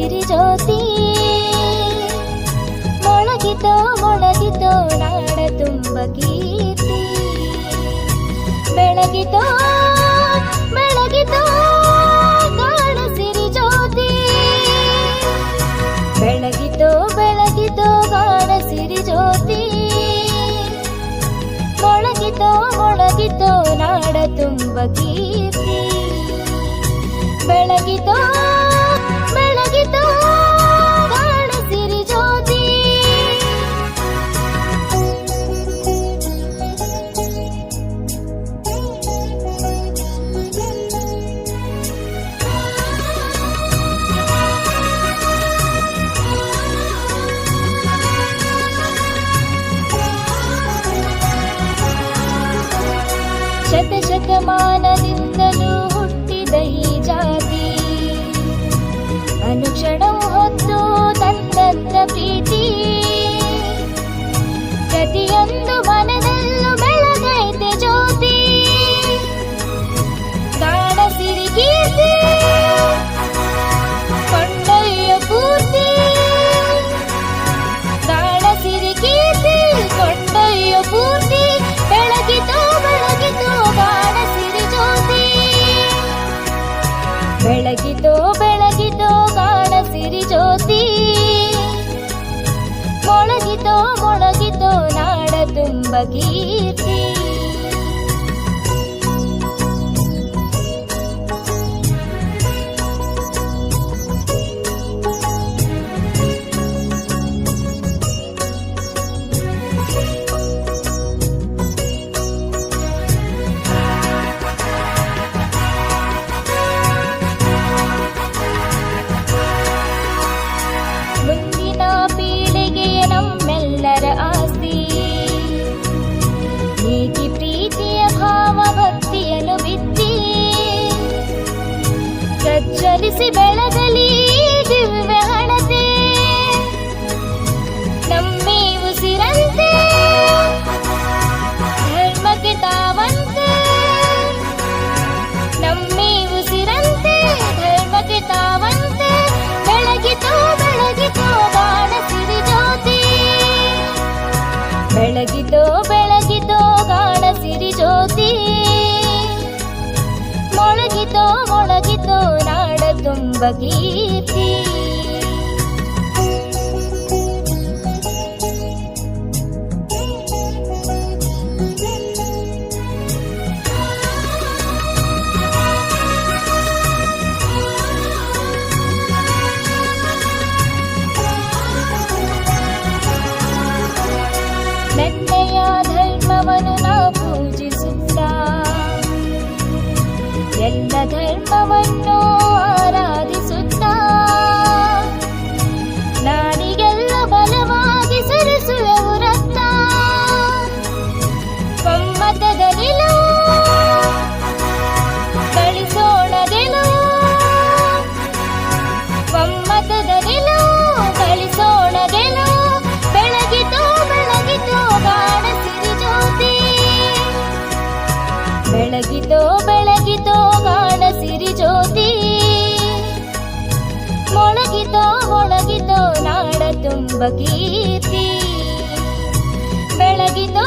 ಗಾಣ ಸಿರಿ ಜ್ಯೋತಿ. ಮೊಳಗಿತೋ ಮೊಳಗಿತೋ, ನಾಡ ತುಂಬ ಕೀರ್ತಿ. ಬೆಳಗಿತೋ ಬೆಳಗಿತೋ, ಗಾಣ ಸಿರಿ ಜ್ಯೋತಿ. ಬೆಳಗಿತೋ ಬೆಳಗಿತೋ ಸಿರಿ ಜ್ಯೋತಿ. ಮೊಳಗಿತೋ ಮೊಳಗಿತೋ, ನಾಡ ತುಂಬ ಕೀರ್ತಿ. ಬೆಳಗಿತೋ மார்க்கமான ತುಂಬ ಪ್ರಜ್ವಲಿಸಿ ಬೆಳಗಲಿ ದಿವ್ಯ ಹಣತೆ. ನಮ್ಮಿ ಉಸಿರಂತೆ, ಧರ್ಮಕ್ಕೆ ತಾವಂತೆ. ನಮ್ಮಿ ಉಸಿರಂತೆ, ಧರ್ಮಕ್ಕೆ ತಾವಂತೆ. ಬೆಳಗಿತೋ ಬೆಳಗಿತೋ ಬಾಣ ಸಿರಿ ಜ್ಯೋತಿ. ಬೆಳಗಿತೋ ಬೆಳಗಿತು ತುಂಬ ಕೀರ್ತಿ ನನ್ನೆಯ ಧರ್ಮವನ್ನು ನಾ ಪೂಜಿಸುತ್ತಾ ಎಲ್ಲ ಧರ್ಮವನ್ನು ತುಂಬ ಕೀರ್ತಿ ಬೆಳಗಿತೋ